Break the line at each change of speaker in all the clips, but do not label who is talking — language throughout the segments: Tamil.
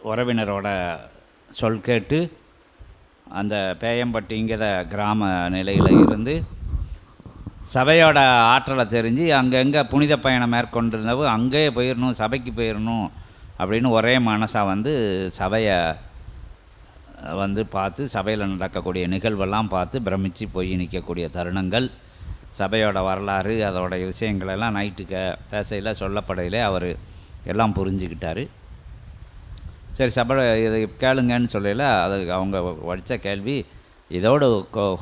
உறவினரோட சொல் கேட்டு அந்த பேயம்பட்டிங்கிற கிராம நிலையில் இருந்து சபையோட ஆற்றலை தெரிஞ்சு அங்கங்கே புனித பயணம் மேற்கொண்டிருந்தவ அங்கேயே போயிடணும் சபைக்கு போயிடணும் அப்படின்னு ஒரே மனசாக வந்து சபையை வந்து பார்த்து சபையில் நடக்கக்கூடிய நிகழ்வெல்லாம் பார்த்து பிரமிச்சு போய் நிற்கக்கூடிய தருணங்கள். சபையோட வரலாறு அதோடைய விஷயங்களெல்லாம் நைட்டுக்கு பேசையில் சொல்லப்படையிலே அவர் எல்லாம் புரிஞ்சுக்கிட்டார். சரி சபை இது கேளுங்கன்னு சொல்லல. அது அவங்க வச்ச கேள்வி. இதோடு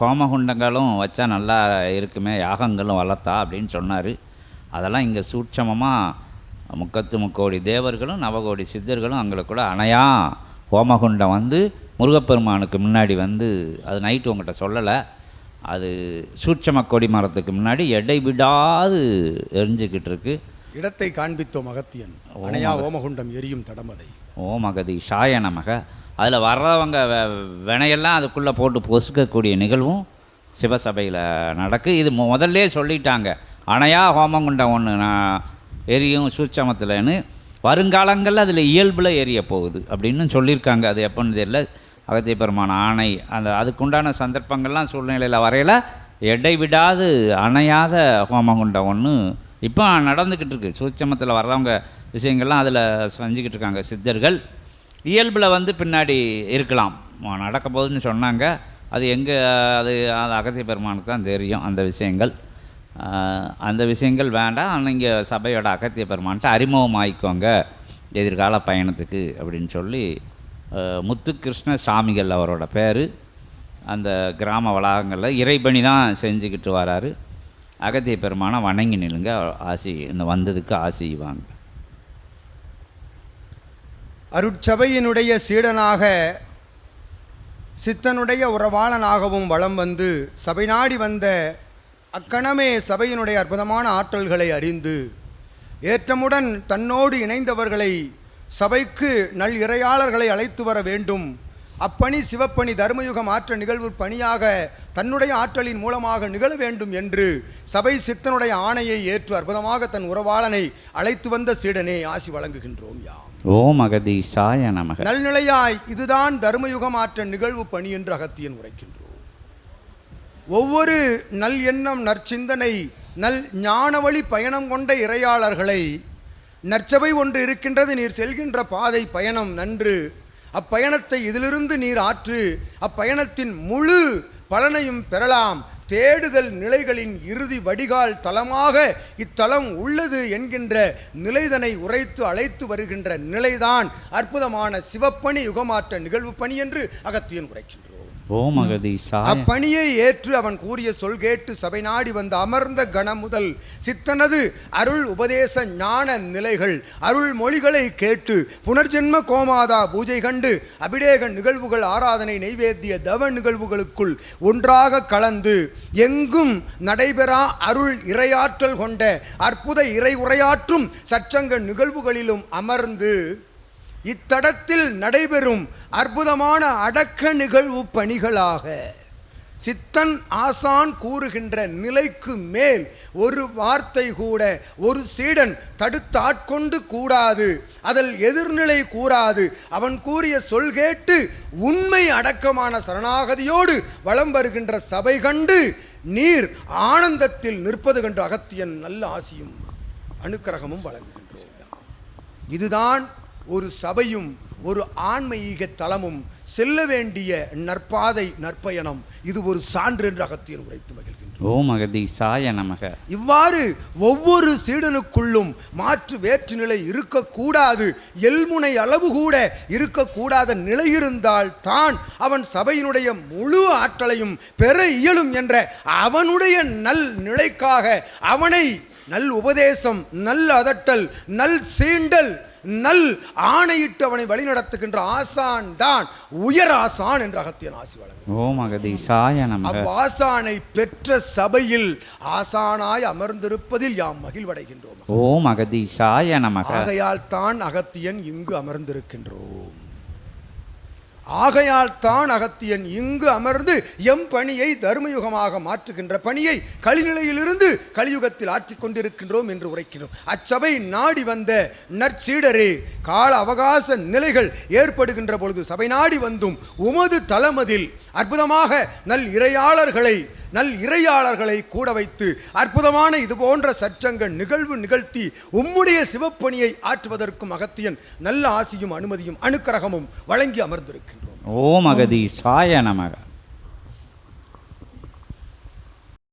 ஹோமகுண்டங்களும் வச்சா நல்லா இருக்குமே யாகங்களும் வளர்த்தா அப்படின்னு சொன்னார். அதெல்லாம் இங்கே சூட்சமமாக முக்கத்து முக்கோடி தேவர்களும் நவகோடி சித்தர்களும் அங்கே கூட அணையா ஹோமகுண்டம் வந்து முருகப்பெருமானுக்கு முன்னாடி வந்து அது நைட்டு உங்கள்கிட்ட சொல்லலை. அது சூட்சம கொடி மரத்துக்கு முன்னாடி எடை விடாது எரிஞ்சுக்கிட்டு இருக்கு.
இடத்தை காண்பித்தோம் அகத்தியன். அணையா ஓமகுண்டம் எரியும் தடமதை
ஓமகதி சாய நமக. அதில் வர்றவங்க வெ- வினையெல்லாம் அதுக்குள்ளே போட்டு பொசுக்கக்கூடிய நிகழ்வும் சிவசபையில் நடக்கு. இது முதல்ல முதல்லே சொல்லிட்டாங்க. அணையா ஹோமங்குண்டம் ஒன்று நான் எரியும் சூட்சமத்தில்னு வருங்காலங்களில் அதில் இயல்பில் எரிய போகுது அப்படின்னு சொல்லியிருக்காங்க. அது எப்போன்னு தெரியல. அகத்திய பெருமான ஆணை அந்த அதுக்குண்டான சந்தர்ப்பங்கள்லாம் சூழ்நிலையில் வரையில். எடை விடாது அணையாத ஹோமகுண்டம் ஒன்று இப்போ நடந்துக்கிட்டு இருக்கு. சூட்சமத்தில் வர்றவங்க விஷயங்கள்லாம் அதில் செஞ்சுக்கிட்டு இருக்காங்க சித்தர்கள். இயல்பில் வந்து பின்னாடி இருக்கலாம். ம- நடக்க போகுதுன்னு சொன்னாங்க. அது எங்கே அது அது அகத்திய பெருமானுக்கு தான் தெரியும் அந்த விஷயங்கள். அந்த விஷயங்கள் வேண்டாம். நீங்கள் சபையோட அகத்திய பெருமான்ட்டு அறிமுகமாயிக்கோங்க எதிர்கால பயணத்துக்கு அப்படின்னு சொல்லி ஆஹ், முத்துகிருஷ்ண சாமிகள் அவரோட பேர். அந்த கிராம வளாகங்களில் இறைபணி தான் செஞ்சுக்கிட்டு வராரு. அகத்திய பெருமானை வணங்கி நில்லுங்க. ஆசி இந்த வந்ததுக்கு ஆசை வாங்க
அருட்சபையினுடைய சீடனாக சித்தனுடைய உறவாளனாகவும் வலம் வந்து சபை நாடி வந்த அக்கணமே சபையினுடைய அற்புதமான ஆற்றல்களை அறிந்து ஏற்றமுடன் தன்னோடு இணைந்தவர்களை சபைக்கு நல் இறையாளர்களை அழைத்து வர வேண்டும். அப்பணி சிவப்பணி தர்மயுக மாற்ற நிகழ்வு பணியாக தன்னுடைய ஆற்றலின் மூலமாக நிகழ வேண்டும் என்று சபை சித்தனுடைய ஆணையை ஏற்று அற்புதமாக தன் உறவாளனை அழைத்து வந்த சீடனே ஆசி வழங்குகின்றோம் யாம்.
ஓம் அகதீஷாய நமக.
நல்நிலையாய் இதுதான் தர்மயுகமாற்ற நிகழ்வு பணி என்று அகத்தியன் உரைக்கின்றோம். ஒவ்வொரு நல் எண்ணம் நற்சிந்தனை நல் ஞானவழி பயணம் கொண்ட இறையாளர்களை நற்சபை ஒன்று இருக்கின்றது நீர் செல்கின்ற பாதை பயணம் நன்று. அப்பயணத்தை இதிலிருந்து நீர் ஆற்று அப்பயணத்தின் முழு பலனையும் பெறலாம். தேடுதல் நிலைகளின் இறுதி வடிகால் தலமாக இத்தலம் உள்ளது என்கின்ற நிலைதனை உரைத்து அழைத்து வருகின்ற நிலைதான் அற்புதமான சிவப்பணி யுகமாற்ற நிகழ்வு பணி என்று அகத்தியன் உரைக்கின்றோம் அப்பணியை ஏற்று அவன் கூறிய சொல் கேட்டு சபை நாடி வந்து அமர்ந்த கணம் முதல் சித்தனது அருள் உபதேச ஞான நிலைகள் அருள் மொழிகளை கேட்டு புனர்ஜென்ம கோமாதா பூஜை கண்டு அபிடேக நிகழ்வுகள் ஆராதனை நெய்வேத்திய தவ நிகழ்வுகளுக்குள் ஒன்றாக கலந்து எங்கும் நடைபெறா அருள் இறையாற்றல் கொண்ட அற்புத இறை உரையாற்றும் சச்சங்க நிகழ்வுகளிலும் அமர்ந்து இத்தடத்தில் நடைபெறும் அற்புதமான அடக்க நிகழ்வு பணிகளாக. சித்தன் ஆசான் கூறுகின்ற நிலைக்கு மேல் ஒரு வார்த்தை கூட ஒரு சீடன் தடுத்து ஆட்கொண்டு கூடாது அதில் எதிர்நிலை கூறாது. அவன் கூறிய சொல் கேட்டு உண்மை அடக்கமான சரணாகதியோடு வலம் வருகின்ற சபை கண்டு நீர் ஆனந்தத்தில் நிற்பது கண்டு அகத்தியன் நல்ல ஆசியும் அனுக்கிரகமும் வழங்குகின்றோம். இதுதான் ஒரு சபையும் ஒரு ஆன்மீக தலமும் செல்ல வேண்டிய நற்பாதை நற்பயணம். இது ஒரு சான்று என்று அகத்தியன் உரைத்து மகிழ்கின்றோம்
ஓம் அகதீஷாய நமக.
இவ்வாறு ஒவ்வொரு சீடனுக்குள்ளும் மாற்று வேற்று நிலை இருக்கக்கூடாது. எல்முனை அளவு கூட இருக்கக்கூடாத நிலை இருந்தால் தான் அவன் சபையினுடைய முழு ஆற்றலையும் பெற இயலும் என்ற அவனுடைய நல் நிலைக்காக அவனை நல் உபதேசம் நல் அதட்டல் நல் சீண்டல் நல் ஆணையிட்டு அவனை வழிநடத்துகின்ற ஆசான் தான் உயர் ஆசான் என்று அகத்தியன் ஆசி வழங்கும். அவ்வாசானை பெற்ற சபையில் ஆசானாய் அமர்ந்திருப்பதில் யாம் மகிழ்வடைகின்றோம்.
ஓம் அகதீஷாய நமக.
ஆகையால் தான் அகத்தியன் இங்கு அமர்ந்திருக்கின்றோம். ஆகையால் தான் அகத்தியன் இங்கு அமர்ந்து எம் பணியை தர்மயுகமாக மாற்றுகின்ற பணியை கலிநிலையிலிருந்து கலியுகத்தில் ஆற்றிக்கொண்டிருக்கின்றோம் என்று உரைக்கிறோம். அச்சபை நாடி வந்த நற்சீடரே கால அவகாச நிலைகள் ஏற்படுகின்ற பொழுது சபை நாடி வந்தும் உமது தளமதில் அற்புதமாக நல் இறையாளர்களை நல் இறையாளர்களை கூட வைத்து அற்புதமான இது போன்ற சற்றங்கள் நிகழ்வு நிகழ்த்தி உம்முடைய சிவப்பணியை ஆற்றுவதற்கும் அகத்தியன் நல்ல ஆசியும் அனுமதியும் அனுக்கிரகமும் வழங்கி அமர்ந்திருக்கின்றோம்.
ஓம் அகதி சாய நமக.